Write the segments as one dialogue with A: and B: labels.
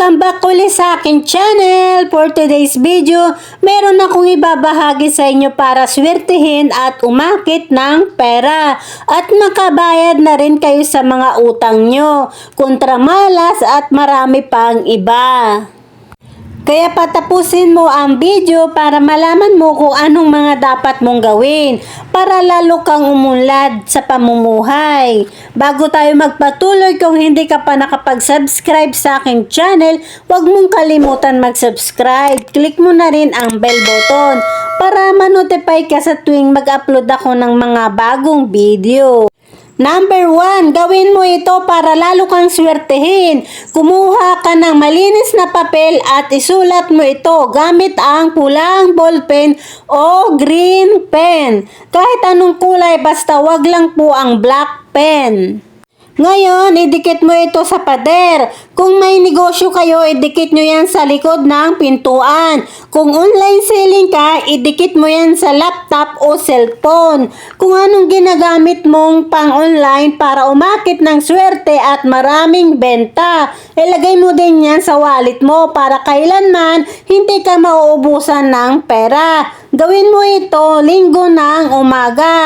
A: Welcome back ulit sa aking channel. For today's video, meron akong ibabahagi sa inyo para swertihin at umakit ng pera. At makabayad na rin kayo sa mga utang nyo, kontramalas at marami pang iba. Kaya patapusin mo ang video para malaman mo kung anong mga dapat mong gawin para lalo kang umunlad sa pamumuhay. Bago tayo magpatuloy kung hindi ka pa nakapag-subscribe sa aking channel, huwag mong kalimutan mag-subscribe. Click mo na rin ang bell button para manotify ka sa tuwing mag-upload ako ng mga bagong video. Number one, gawin mo ito para lalo kang swertehin. Kumuha ka ng malinis na papel at isulat mo ito gamit ang pulang ballpen o green pen. Kahit anong kulay basta wag lang po ang black pen. Ngayon, idikit mo ito sa pader. Kung may negosyo kayo, idikit nyo yan sa likod ng pintuan. Kung online selling ka, idikit mo yan sa laptop o cellphone. Kung anong ginagamit mong pang-online para umakit ng swerte at maraming benta, ilagay mo din yan sa wallet mo para kailanman hindi ka mauubusan ng pera. Gawin mo ito linggo ng umaga.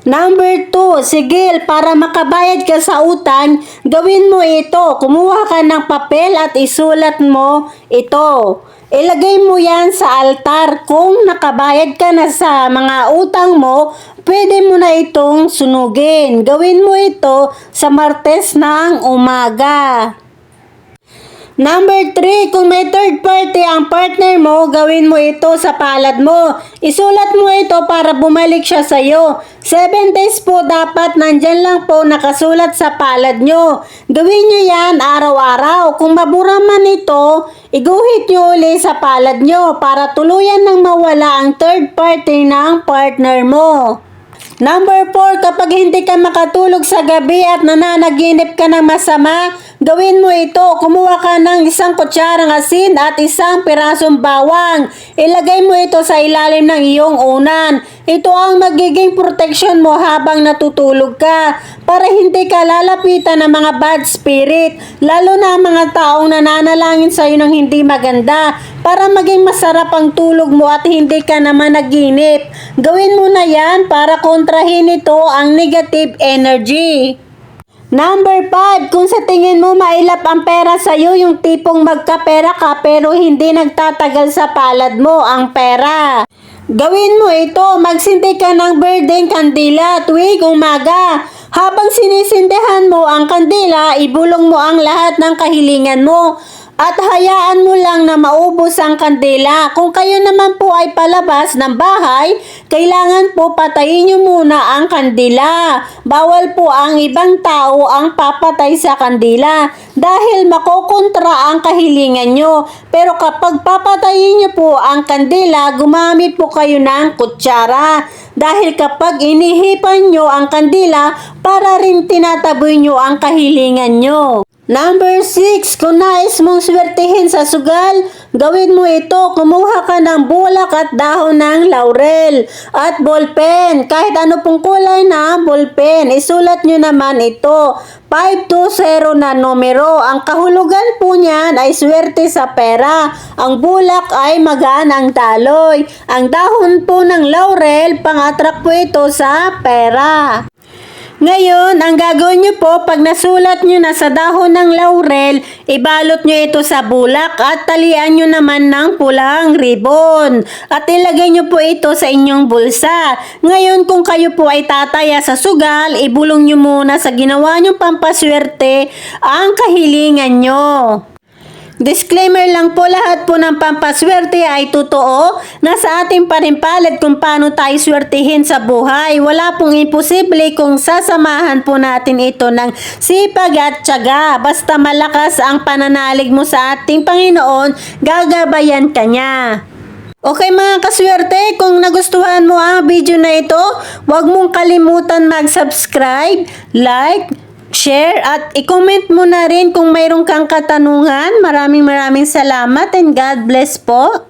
A: Number 2, sigil, para makabayad ka sa utang, gawin mo ito. Kumuha ka ng papel at isulat mo ito. Ilagay mo yan sa altar. Kung nakabayad ka na sa mga utang mo, pwede mo na itong sunugin. Gawin mo ito sa Martes ng umaga. Number 3, kung may ang partner mo, gawin mo ito sa palad mo. Isulat mo ito para bumalik siya sa iyo. 7 days po dapat nandyan lang po nakasulat sa palad nyo. Gawin nyo yan araw-araw. Kung mabura man ito, iguhit nyo uli sa palad nyo para tuluyan nang mawala ang third party ng partner mo. Number 4, kapag hindi ka makatulog sa gabi at nananaginip ka ng masama, gawin mo ito. Kumuha ka ng isang kutsarang asin at isang pirasong bawang. Ilagay mo ito sa ilalim ng iyong unan. Ito ang magiging protection mo habang natutulog ka para hindi ka lalapitan ng mga bad spirit, lalo na ang mga taong nananalangin sa iyo ng hindi maganda para maging masarap ang tulog mo at hindi ka naman naginip. Gawin mo na yan para kontrahin ito ang negative energy. Number 5, kung sa tingin mo mailap ang pera sa iyo, yung tipong magkapera ka pero hindi nagtatagal sa palad mo ang pera. Gawin mo ito, magsindi ka ng birding kandila tuwing umaga. Habang sinisindihan mo ang kandila, ibulong mo ang lahat ng kahilingan mo at hayaan mo lang na maubos ang kandila. Kung kayo naman po ay palabas ng bahay, kailangan po patayin nyo muna ang kandila. Bawal po ang ibang tao ang papatay sa kandila dahil makokontra ang kahilingan nyo. Pero kapag papatayin nyo po ang kandila, gumamit po kayo ng kutsara. Dahil kapag inihipan nyo ang kandila, para rin tinataboy nyo ang kahilingan nyo. Number 6, kung nais mong swertihin sa sugal, gawin mo ito. Kumuha ka ng bulak at dahon ng laurel at ballpen. Kahit ano pong kulay na ballpen, isulat nyo naman ito. 520 na numero. Ang kahulugan po niyan ay swerte sa pera. Ang bulak ay magaan ang taloy. Ang dahon po ng laurel, pang-attract po ito sa pera. Ngayon, ang gagawin nyo po, pag nasulat nyo na sa dahon ng laurel, ibalot nyo ito sa bulak at talian nyo naman ng pulang ribbon. At ilagay nyo po ito sa inyong bulsa. Ngayon, kung kayo po ay tataya sa sugal, ibulong nyo muna sa ginawa nyong pampaswerte ang kahilingan nyo. Disclaimer lang po lahat po ng pampaswerte ay totoo. Nasa ating panimpalad kung paano tayo swertihin sa buhay. Wala pong imposible kung sasamahan po natin ito ng sipag at tiyaga. Basta malakas ang pananalig mo sa ating Panginoon, gagabayan ka niya. Okay mga kaswerte, kung nagustuhan mo ang video na ito, huwag mong kalimutan mag-subscribe, like, share at i-comment mo na rin kung mayroon kang katanungan. Maraming maraming salamat and God bless po.